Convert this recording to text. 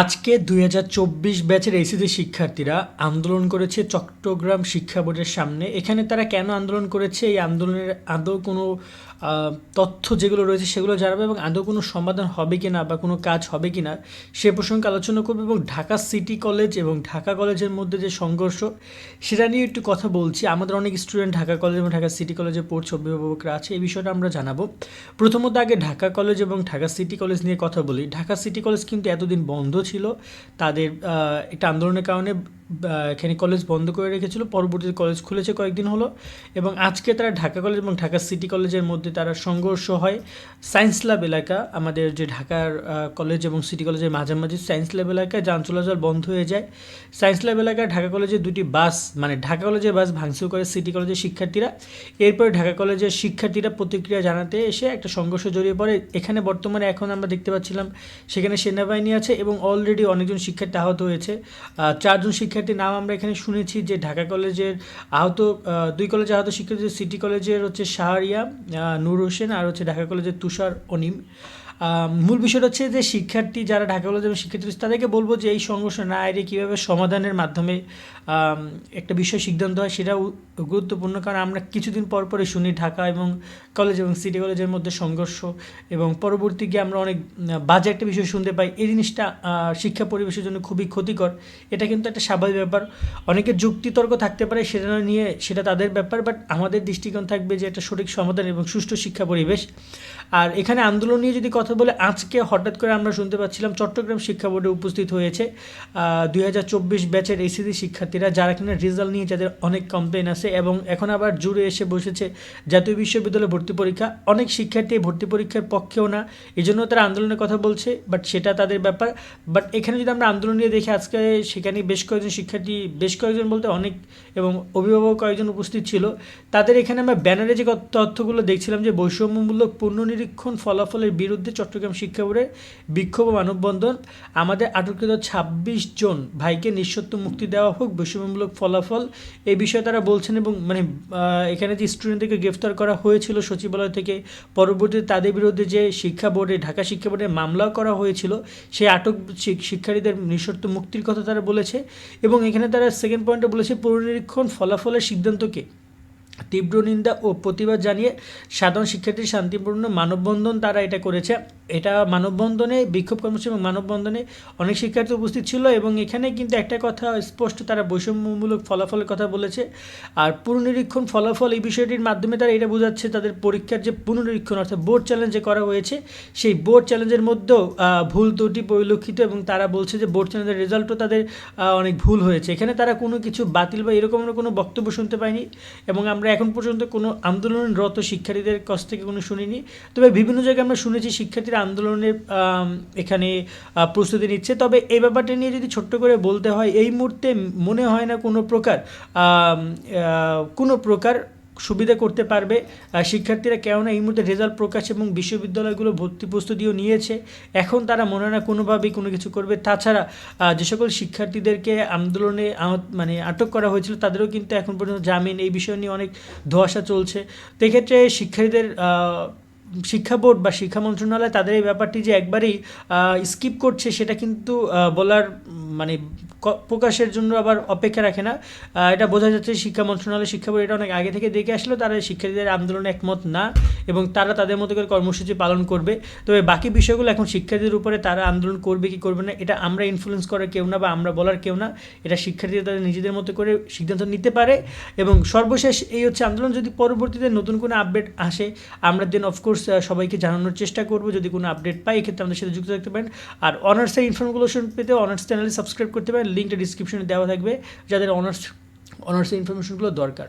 আজকে দুই হাজার চব্বিশ ব্যাচের এসিসি শিক্ষার্থীরা আন্দোলন করেছে চট্টগ্রাম শিক্ষা বোর্ডের সামনে। এখানে তারা কেন আন্দোলন করেছে? এই আন্দোলনের আদৌ কোনো তথ্য যেগুলো রয়েছে সেগুলো জানাবে এবং আদৌ কোনো সমাধান হবে কি না বা কোনো কাজ হবে কি না সে প্রসঙ্গে আলোচনা করবে এবং ঢাকা সিটি কলেজ এবং ঢাকা কলেজের মধ্যে যে সংঘর্ষ, সেটা নিয়ে একটু কথা বলছি। আমাদের অনেক স্টুডেন্ট ঢাকা কলেজ এবং ঢাকা সিটি কলেজে পড়ছে, অভিভাবকরা আছে, এই বিষয়টা আমরা জানাব। প্রথমত আগে ঢাকা কলেজ এবং ঢাকা সিটি কলেজ নিয়ে কথা বলি। ঢাকা সিটি কলেজ কিন্তু এতদিন বন্ধ ছিল। তাদের একটা আন্দোলনের কারণে এখানে কলেজ বন্ধ করে রেখেছিল পরবর্তীতে কলেজ খুলেছে কয়েকদিন হলো এবং আজকে তারা ঢাকা কলেজ এবং ঢাকা সিটি কলেজের মধ্যে তারা সংঘর্ষ হয়। সায়েন্স ল্যাব এলাকা, আমাদের যে ঢাকার কলেজ এবং সিটি কলেজের মাঝামাঝি সায়েন্স ল্যাব এলাকায় যান চলাচল বন্ধ হয়ে যায়। সায়েন্স ল্যাব এলাকায় ঢাকা কলেজের দুটি বাস মানে ঢাকা কলেজের বাস ভাঙচুর করে সিটি কলেজের শিক্ষার্থীরা। এরপরে ঢাকা কলেজের শিক্ষার্থীরা প্রতিক্রিয়া জানাতে এসে একটা সংঘর্ষ জড়িয়ে পড়ে। এখানে বর্তমানে এখন আমরা দেখতে পাচ্ছিলাম, সেখানে সেনাবাহিনী আছে এবং অলরেডি অনেকজন শিক্ষার্থী আহত হয়েছে। চারজন চারজন শিক্ষার্থীর নাম আমরা এখানে শুনেছি যে ঢাকা কলেজের আহত দুই কলেজে আহত শিক্ষার্থী সিটি কলেজের হচ্ছে শাহরিয়া নূর হোসেন আর হচ্ছে ঢাকা কলেজের তুষার অনিম। মূল বিষয়টা হচ্ছে যে শিক্ষার্থী যারা ঢাকা কলেজ এবং শিক্ষার্থী তাদেরকে বলব যে এই সংঘর্ষ না এড়িয়ে কীভাবে সমাধানের মাধ্যমে একটা বিষয় সিদ্ধান্ত হয় সেটাও গুরুত্বপূর্ণ কারণ আমরা কিছুদিন পর পরে শুনি ঢাকা এবং কলেজ এবং সিটি কলেজের মধ্যে সংঘর্ষ এবং পরবর্তী গিয়ে আমরা অনেক বাজে একটা বিষয় শুনতে পাই। এই জিনিসটা শিক্ষা পরিবেশের জন্য খুবই ক্ষতিকর। এটা কিন্তু একটা স্বাভাবিক ব্যাপার। অনেকের যুক্তিতর্ক থাকতে পারে সেটা নিয়ে, সেটা তাদের ব্যাপার বাট আমাদের দৃষ্টিকোণ থাকবে যে একটা সঠিক সমাধান এবং সুষ্ঠু শিক্ষা পরিবেশ। আর এখানে আন্দোলন নিয়ে যদি কথা বলে, আজকে হঠাৎ করে আমরা শুনতে পাচ্ছিলাম চট্টগ্রাম শিক্ষা বোর্ডে উপস্থিত হয়েছে দুই হাজার চব্বিশ ব্যাচের এসিসি শিক্ষার্থীরা, যারা কিনা রেজাল্ট নিয়ে যাদের অনেক কমপ্লেন আছে এবং এখন আবার জুড়ে এসে বসেছে জাতীয় বিশ্ববিদ্যালয়ে ভর্তি পরীক্ষা। অনেক শিক্ষার্থী ভর্তি পরীক্ষার পক্ষেও না। এই জন্য তারা আন্দোলনের কথা বলছে বাট সেটা তাদের ব্যাপার। বাট এখানে যদি আমরা আন্দোলন নিয়ে দেখি, আজকে সেখানে বেশ কয়েকজন শিক্ষার্থী, বেশ কয়েকজন বলতে অনেক এবং অভিভাবক কয়েকজন উপস্থিত ছিল। তাদের এখানে আমরা ব্যানারে যে তথ্যগুলো দেখছিলাম যে বৈষম্যমূলক পুনর্নিরীক্ষণ ফলাফলের বিরুদ্ধে চট্টগ্রাম শিক্ষা বোর্ডের বিক্ষোভ মানববন্ধন। আমাদের আটককৃত ছাব্বিশ জন ভাইকে নিঃশর্ত মুক্তি দেওয়া হোক, বৈষম্যমূলক ফলাফল এই বিষয়ে তারা বলছেন এবং মানে এখানে যে স্টুডেন্টদেরকে গ্রেফতার করা হয়েছিল সচিবালয় থেকে, পরবর্তীতে তাদের বিরুদ্ধে যে শিক্ষা বোর্ডে, ঢাকা শিক্ষা বোর্ডে মামলাও করা হয়েছিল সেই আটক শিক- শিক্ষার্থীদের নিঃশর্ত মুক্তির কথা তারা বলেছে এবং এখানে তারা সেকেন্ড পয়েন্টে বলেছে পুনরীক্ষণ ফলাফলের সিদ্ধান্তকে। তীব্র নিন্দা ও প্রতিবাদ জানিয়ে সাধারণ শিক্ষার্থীর শান্তিপূর্ণ মানববন্ধন তারা এটা করেছে। এটা মানববন্ধনে, বিক্ষোভ কর্মসূচি এবং মানববন্ধনে অনেক শিক্ষার্থী উপস্থিত ছিল এবং এখানে কিন্তু একটা কথা স্পষ্ট তারা বৈষম্যমূলক ফলাফলের কথা বলেছে। আর পুনর্নিরীক্ষণ ফলাফল এই বিষয়টির মাধ্যমে তারা এটা বোঝাচ্ছে তাদের পরীক্ষার যে পুনর্নিরীক্ষণ অর্থাৎ বোর্ড চ্যালেঞ্জ করা হয়েছে, সেই বোর্ড চ্যালেঞ্জের মধ্যেও ভুল ত্রুটি পরিলক্ষিত এবং তারা বলছে যে বোর্ড চ্যালেঞ্জের রেজাল্টও তাদের অনেক ভুল হয়েছে। এখানে তারা কোনো কিছু বাতিল বা এরকম কোনো বক্তব্য শুনতে পায়নি এবং আমরা এখন পর্যন্ত কোনো আন্দোলনরত শিক্ষার্থীদের কাছ থেকে কোনো শুনিনি। তবে বিভিন্ন জায়গায় আমরা শুনেছি শিক্ষার্থীরা আন্দোলনের এখানে প্রস্তুতি নিচ্ছে। তবে এই ব্যাপারটা নিয়ে যদি ছোট্ট করে বলতে হয়, এই মুহূর্তে মনে হয় না কোনো প্রকার কোনো প্রকার সুবিধা করতে পারবে। শিক্ষার্থীরা কেননা এই মুহূর্তে রেজাল্ট প্রকাশ এবং বিশ্ববিদ্যালয়গুলো ভর্তি প্রস্তুতিও নিয়েছে। এখন তারা মনে না কোনোভাবেই কোনো কিছু করবে। তাছাড়া যে সকল শিক্ষার্থীদেরকে আন্দোলনে মানে আটক করা হয়েছিল, তাদেরও কিন্তু এখন পর্যন্ত জামিন। এই বিষয় নিয়ে অনেক ধোয়াশা চলছে। তো এক্ষেত্রে শিক্ষার্থীদের শিক্ষা বোর্ড বা শিক্ষা মন্ত্রণালয় তাদের এই ব্যাপারটি যে একবারেই স্কিপ করছে, সেটা কিন্তু বলার মানে প্রকাশের জন্য আবার অপেক্ষা রাখে না। এটা বোঝা যাচ্ছে শিক্ষা মন্ত্রণালয় শিক্ষা বোর্ড এটা অনেক আগে থেকে দেখে আসলো, তারা শিক্ষার্থীদের আন্দোলনে একমত না এবং তারা তাদের মতো করে কর্মসূচি পালন করবে। তবে বাকি বিষয়গুলো এখন শিক্ষার্থীদের উপরে তারা আন্দোলন করবে কি করবে না, এটা আমরা ইনফ্লুয়েন্স করার কেউ না বা আমরা বলার কেউ না। এটা শিক্ষার্থীরা তাদের নিজেদের মতো করে সিদ্ধান্ত নিতে পারে এবং সর্বশেষ এই হচ্ছে আন্দোলন, যদি পরবর্তীতে নতুন কোনো আপডেট আসে, আমরা দেন অফকোর্স সবাইকে জানানোর চেষ্টা করব। যদি কোনো আপডেট পাই, এক্ষেত্রে আমাদের সাথে যুক্ত থাকতে পারেন। আর অনার্সের ইনফরমেশন পেতে অনার্স চ্যানেলে সাবস্ক্রাইব করতে পারেন লিঙ্কটা ডিসক্রিপশনে দেওয়া থাকবে। যাদের অনার্স অনার্সের ইনফরমেশনগুলো দরকার।